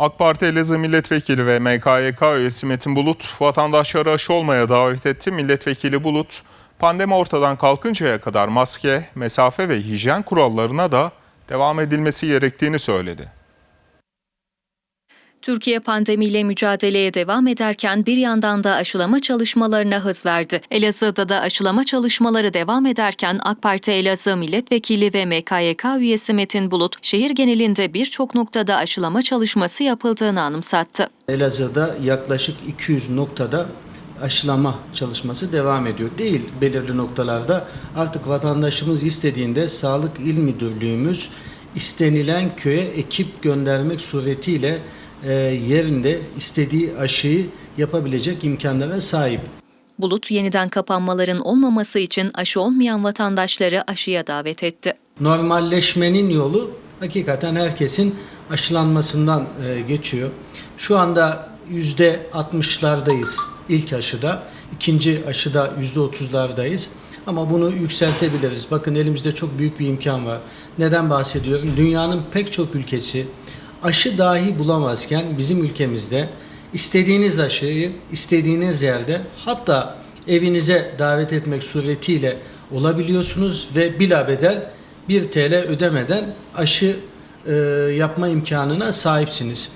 AK Parti Elazığ Milletvekili ve MKYK üyesi Metin Bulut vatandaşları aşı olmaya davet etti. Milletvekili Bulut pandemi ortadan kalkıncaya kadar maske, mesafe ve hijyen kurallarına da devam edilmesi gerektiğini söyledi. Türkiye pandemiyle mücadeleye devam ederken bir yandan da aşılama çalışmalarına hız verdi. Elazığ'da da aşılama çalışmaları devam ederken AK Parti Elazığ Milletvekili ve MKYK üyesi Metin Bulut, şehir genelinde birçok noktada aşılama çalışması yapıldığını anımsattı. Elazığ'da yaklaşık 200 noktada aşılama çalışması devam ediyor. Değil belirli noktalarda artık vatandaşımız istediğinde Sağlık İl Müdürlüğümüz istenilen köye ekip göndermek suretiyle e, yerinde istediği aşıyı yapabilecek imkanlara sahip. Bulut, yeniden kapanmaların olmaması için aşı olmayan vatandaşları aşıya davet etti. Normalleşmenin yolu hakikaten herkesin aşılanmasından e, geçiyor. Şu anda yüzde 60'lardayız ilk aşıda. ikinci aşıda yüzde 30'lardayız. Ama bunu yükseltebiliriz. Bakın elimizde çok büyük bir imkan var. Neden bahsediyorum? Dünyanın pek çok ülkesi aşı dahi bulamazken bizim ülkemizde istediğiniz aşıyı istediğiniz yerde hatta evinize davet etmek suretiyle olabiliyorsunuz ve bilabedel 1 TL ödemeden aşı e, yapma imkanına sahipsiniz.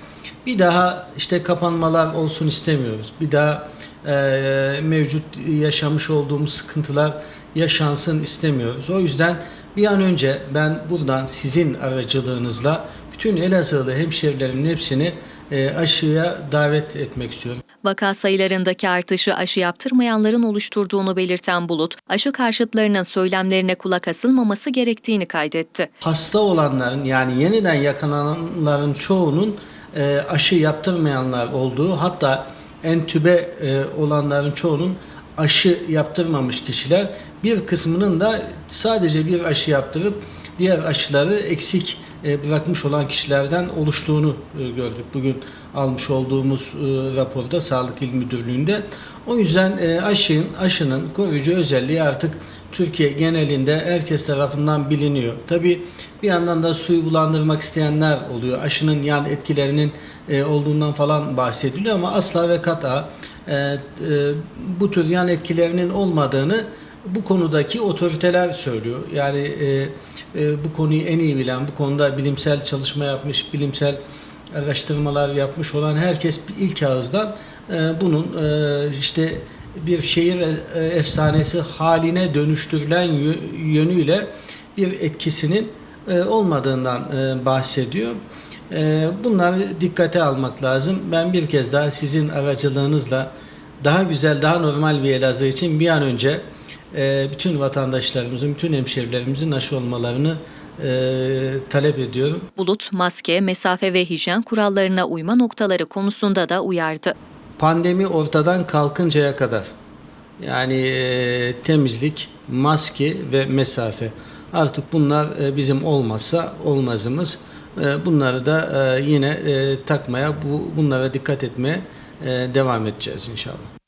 Bir daha işte kapanmalar olsun istemiyoruz. Bir daha e, mevcut yaşamış olduğumuz sıkıntılar yaşansın istemiyoruz. O yüzden bir an önce ben buradan sizin aracılığınızla bütün Elazığlı hemşehrilerimin hepsini e, aşıya davet etmek istiyorum. Vaka sayılarındaki artışı aşı yaptırmayanların oluşturduğunu belirten Bulut, aşı karşıtlarının söylemlerine kulak asılmaması gerektiğini kaydetti. Hasta olanların yani yeniden yakalananların çoğunun e, aşı yaptırmayanlar olduğu hatta entübe e, olanların çoğunun aşı yaptırmamış kişiler bir kısmının da sadece bir aşı yaptırıp diğer aşıları eksik bırakmış olan kişilerden oluştuğunu e, gördük. Bugün almış olduğumuz e, raporda Sağlık İl Müdürlüğü'nde. O yüzden e, aşının, aşının koruyucu özelliği artık Türkiye genelinde herkes tarafından biliniyor. Tabi bir yandan da suyu bulandırmak isteyenler oluyor. Aşının yan etkilerinin e, olduğundan falan bahsediliyor ama asla ve kata e, e, bu tür yan etkilerinin olmadığını bu konudaki otoriteler söylüyor. Yani e, e, bu konuyu en iyi bilen, bu konuda bilimsel çalışma yapmış, bilimsel araştırmalar yapmış olan herkes ilk ağızdan e, bunun e, işte bir şehir e, efsanesi haline dönüştürülen yö- yönüyle bir etkisinin e, olmadığından e, bahsediyor. Bunları dikkate almak lazım. Ben bir kez daha sizin aracılığınızla daha güzel, daha normal bir Elazığ için bir an önce bütün vatandaşlarımızın, bütün hemşehrilerimizin aşı olmalarını e, talep ediyorum. Bulut, maske, mesafe ve hijyen kurallarına uyma noktaları konusunda da uyardı. Pandemi ortadan kalkıncaya kadar yani e, temizlik, maske ve mesafe artık bunlar e, bizim olmazsa olmazımız. E, bunları da e, yine e, takmaya, bu bunlara dikkat etmeye e, devam edeceğiz inşallah.